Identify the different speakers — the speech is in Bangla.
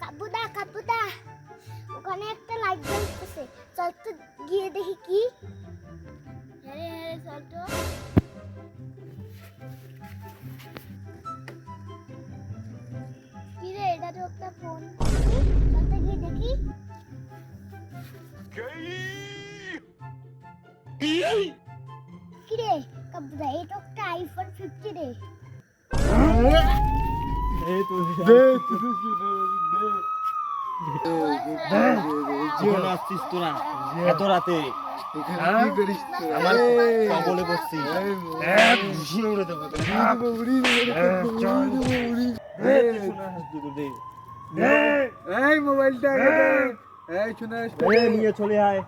Speaker 1: কাবুদা কাবুদা ওখানে একটা লাইট জ্বলতেছে চল তো গিয়ে দেখি কি। হ্যাঁ হ্যাঁ চল তো। কি রে এটা তো একটা ফোন চল তো গিয়ে দেখি।
Speaker 2: রাতে আমার কবলে বসছি এক ঘুষিয়ে উড়ে দেবো তোকে। দে, তুই শোনা হাস দুটো দে।
Speaker 3: এই মোবাইলটা এই
Speaker 2: নিয়ে চলে আয়